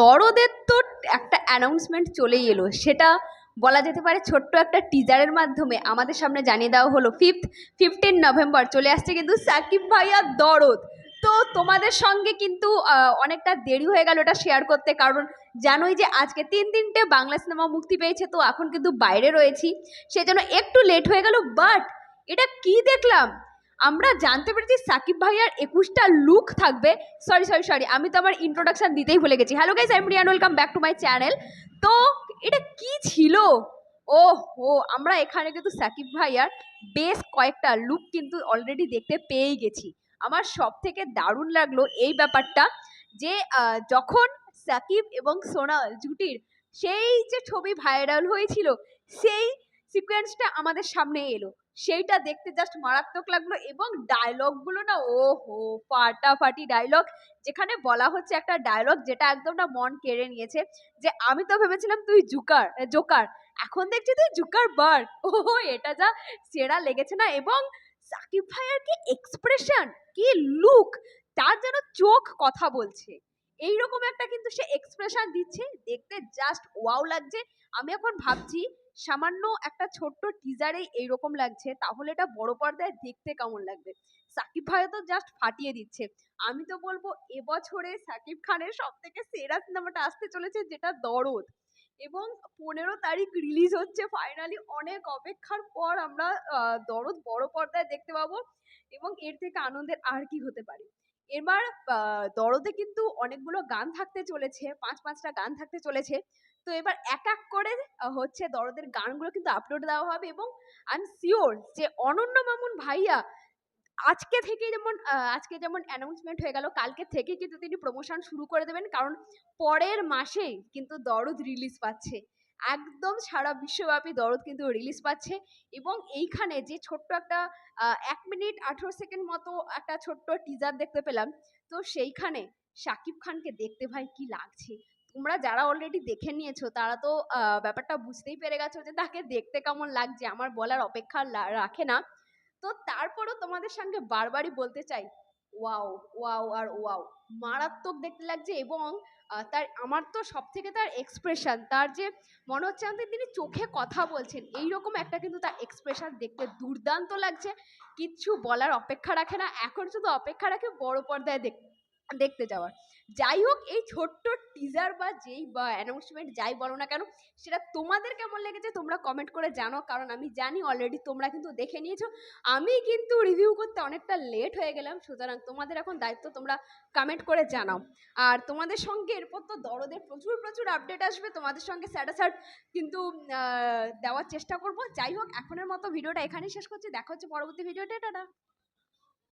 দরদের তো একটা অ্যানাউন্সমেন্ট চলেই এলো। সেটা বলা যেতে পারে ছোট্ট একটা টিজারের মাধ্যমে। আমাদের সামনে জানিয়ে দেওয়া হলো ফিফথ ফিফটিন নভেম্বর চলে আসছে কিন্তু সাকিব ভাইয়া দরদ। তো তোমাদের সঙ্গে কিন্তু অনেকটা দেরি হয়ে গেল এটা শেয়ার করতে। কারণ জানোই যে আজকে তিন তিনটে বাংলা সিনেমা মুক্তি পেয়েছে, তো এখন কিন্তু বাইরে রয়েছি। সেজন্য একটু লেট হয়ে গেল বাট এটা কি দেখলাম? আমরা জানতে পেরেছি সাকিব ভাইয়ার একুশটা লুক থাকবে। সরি সরি সরি আমি তো আমার ইন্ট্রোডাকশন দিতেই ভুলে গেছি। Hello guys I am Riyan welcome back to my channel তো এটা কি ছিল? ও হো আমরা এখানে কিন্তু সাকিব ভাইয়ার বেশ কয়েকটা লুক কিন্তু অলরেডি দেখতে পেয়েই গেছি। আমার সব থেকে দারুণ লাগল এই ব্যাপারটা যে যখন সাকিব এবং সোনাল জুটির সেই যে ছবি ভাইরাল হয়েছিল, সেই সিকোয়েন্সটা আমাদের সামনে এলো। সেইটা দেখতে জাস্ট মারাত্মক লাগল এবং ডায়লগগুলো না ও হো ফাটাফাটি ডায়লগ যেখানে বলা হচ্ছে একটা ডায়লগ যেটা একদম না মন কেড়ে নিয়েছে যে আমি তো ভেবেছিলাম তুই জুকার জোকার, এখন দেখছি তুই জুকার বার ও এটা যা সেরা লেগেছে না এবং সাকিব ভাইয়ের কি এক্সপ্রেশন কি লুক তার যেন চোখ কথা বলছে, এইরকম একটা কিন্তু সে এক্সপ্রেশন দিচ্ছে, দেখতে জাস্ট ওয়াও লাগছে, আমি এখন ভাবছি সামান্য একটা ছোট্ট টিজারেই এইরকম লাগছে, তাহলে এটা বড় পর্দায় দেখতে কেমন লাগবে? সাকিব ভাই তো জাস্ট ফাটিয়ে দিচ্ছে। আমি তো বলব এবছরে সাকিব খানের সব থেকে সেরা সিনেমাটা আসতে চলেছে, যেটা দরদ। এবং পনেরো তারিখ রিলিজ হচ্ছে ফাইনালি অনেক অপেক্ষার পর আমরা দরদ বড় পর্দায় দেখতে পাবো এবং এর থেকে আনন্দের আর কি হতে পারে? এবার দরদে কিন্তু অনেকগুলো গান থাকতে চলেছে, পাঁচ পাঁচটা গান থাকতে চলেছে। তো এবার এক এক করে হচ্ছে দরদের গানগুলো কিন্তু আপলোড দেওয়া হবে এবং আই এম শিওর যে অনন্য মামুন ভাইয়া আজকে থেকে যেমন আজকে যেমন অ্যানাউন্সমেন্ট হয়ে গেল, কালকে থেকে কিন্তু তিনি প্রমোশন শুরু করে দেবেন। কারণ পরের মাসেই কিন্তু দরদ রিলিজ পাচ্ছে। একদম সারা বিশ্বব্যাপী দরদ কিন্তু রিলিজ পাচ্ছে এবং এইখানে যে ছোট্ট একটা এক মিনিট আঠেরো সেকেন্ড মতো একটা ছোট্ট টিজার দেখতে পেলাম। তো সেইখানে শাকিব খানকে দেখতে ভাই কি লাগছে? তোমরা যারা অলরেডি দেখে নিয়েছো, তারা তো ব্যাপারটা বুঝতেই পেরে গেছো যে তাকে দেখতে কেমন লাগছে। আমার বলার অপেক্ষা রাখে না। তো তারপরও তোমাদের সঙ্গে বারবারই বলতে চাই ওয়াও ওয়াও আর ওয়াও মারাত্মক দেখতে লাগছে এবং তার, আমার তো সব থেকে তার এক্সপ্রেশন তার যে মনে হচ্ছে আমাদের তিনি চোখে কথা বলছেন এই রকম একটা কিন্তু তার এক্সপ্রেশন দেখতে দুর্দান্ত লাগছে। কিচ্ছু বলার অপেক্ষা রাখে না, এখন শুধু অপেক্ষা রাখে বড় পর্দায় দেখ দেখতে যাওয়ার। যাই হোক, এই ছোট্ট টিজার বা যেই বা অ্যানাউন্সমেন্ট যাই বলো না কেন, সেটা তোমাদের কেমন লেগেছে তোমরা কমেন্ট করে জানো কারণ আমি জানি অলরেডি তোমরা কিন্তু দেখে নিয়েছো। আমি কিন্তু রিভিউ করতে অনেকটা লেট হয়ে গেলাম, সুতরাং তোমাদের এখন দায়িত্ব তোমরা কমেন্ট করে জানাও। আর তোমাদের সঙ্গে এরপর তো দরদের প্রচুর প্রচুর আপডেট আসবে, তোমাদের সঙ্গে স্যাটাসাট কিন্তু দেওয়ার চেষ্টা করব। যাই হোক, এখনের মতো ভিডিওটা এখানেই শেষ করছি। দেখা হচ্ছে পরবর্তী ভিডিওটা টাটা।